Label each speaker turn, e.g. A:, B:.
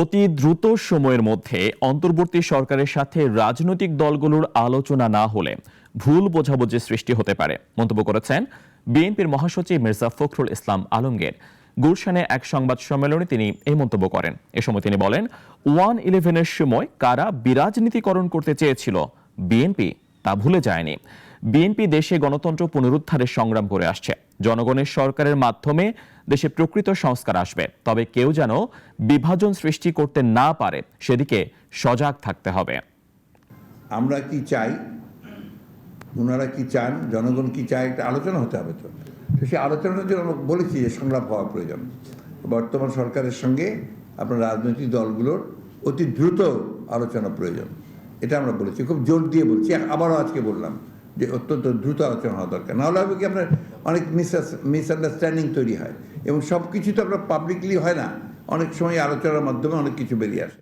A: অতি দ্রুত সময়ের মধ্যে অন্তর্বর্তী সরকারের সাথে রাজনৈতিক দলগুলোর আলোচনা না হলে ভুল বোঝাবুঝি সৃষ্টি হতে পারে। মন্তব্য করেছেন বিএনপির মহাসচিব মির্জা ফখরুল ইসলাম আলমগীর। গুলশানে এক সংবাদ সম্মেলনে তিনি এই মন্তব্য করেন। এ সময় তিনি বলেন, ওয়ান ইলেভেনের সময় কারা বিরাজনীতিকরণ করতে চেয়েছিল, বিএনপি তা ভুলে যায়নি। বিএনপি দেশে গণতন্ত্র পুনরুদ্ধারের সংগ্রাম করে আসছে। জনগণের সরকারের মাধ্যমে দেশে প্রকৃত সংস্কার আসবে। তবে কেউ যেন বিভাজন সৃষ্টি করতে না পারে, সেদিকে সজাগ থাকতে হবে।
B: আমরা কি চাই? ওনারা কি চান? জনগণ কি চায়? একটা আলোচনা হতে হবে তো। সেই আলোচনার জন্য বলেছি যে সংলাপ হওয়া প্রয়োজন। বর্তমান সরকারের সঙ্গে আপনার রাজনৈতিক দলগুলোর অতি দ্রুত আলোচনা প্রয়োজন। এটা আমরা বলেছি। খুব জোর দিয়ে বলছি। আবারও আজকে বললাম যে অত্যন্ত দ্রুত আলোচনা হওয়া দরকার। নাহলে হবে কি আপনার অনেক মিসআন্ডারস্ট্যান্ডিং তৈরি হয়। এবং সব কিছু তো আপনার পাবলিকলি হয় না। অনেক সময় আলোচনার মাধ্যমে অনেক কিছু বেরিয়ে আসে।